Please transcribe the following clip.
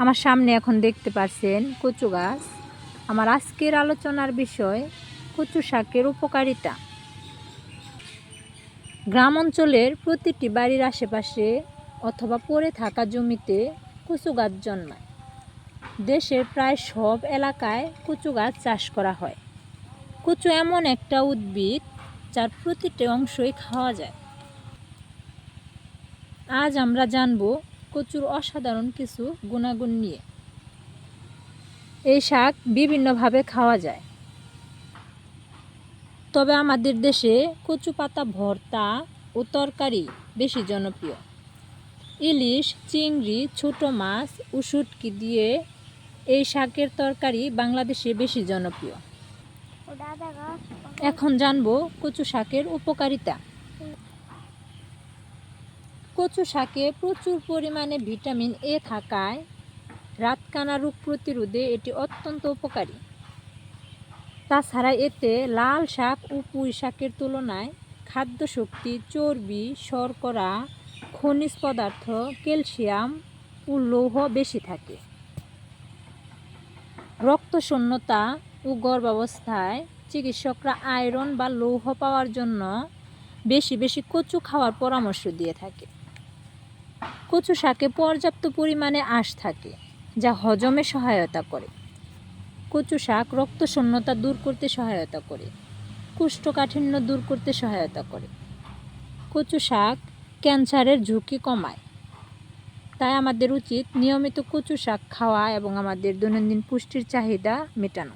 আমার সামনে এখন দেখতে পাচ্ছেন কচু গাছ। আমার আজকের আলোচনার বিষয় কচু শাকের উপকারিতা। গ্রাম অঞ্চলের প্রতিটি বাড়ির আশেপাশে অথবা পড়ে থাকা জমিতে কচু গাছ জন্মায়। দেশের প্রায় সব এলাকায় কচু গাছ চাষ করা হয়। কচু এমন একটা উদ্ভিদ যার প্রতিটি অংশই খাওয়া যায়। আজ আমরা জানব কচুর অসাধারণ কিছু গুণাগুণ নিয়ে। এই শাক বিভিন্নভাবে খাওয়া যায়। তবে আমাদের দেশে কচু পাতা, ভর্তা ও তরকারি বেশি জনপ্রিয়। ইলিশ, চিংড়ি, ছোট মাছ ও দিয়ে এই শাকের তরকারি বাংলাদেশে বেশি জনপ্রিয়। এখন জানব কচু শাকের উপকারিতা। কচু শাকে প্রচুর পরিমাণে ভিটামিন এ থাকায় রাতকানা রোগ প্রতিরোধে এটি অত্যন্ত উপকারী। তাছাড়া এতে লাল শাক ও পুঁই শাকের তুলনায় খাদ্য শক্তি চর্বি, শর্করা, খনিজ পদার্থ, ক্যালসিয়াম ও লৌহ বেশি থাকে। রক্তশূন্যতা ও গর্ভাবস্থায় চিকিৎসকরা আয়রন বা লৌহ পাওয়ার জন্য বেশি বেশি কচু খাওয়ার পরামর্শ দিয়ে থাকে। কচু শাকে পর্যাপ্ত পরিমাণে আঁশ থাকে, যা হজমে সহায়তা করে। কচু শাক রক্তশূন্যতা দূর করতে সহায়তা করে, কোষ্ঠকাঠিন্য দূর করতে সহায়তা করে। কচু শাক ক্যান্সারের ঝুঁকি কমায়। তাই আমাদের উচিত নিয়মিত কচু শাক খাওয়া এবং আমাদের দৈনন্দিন পুষ্টির চাহিদা মেটানো।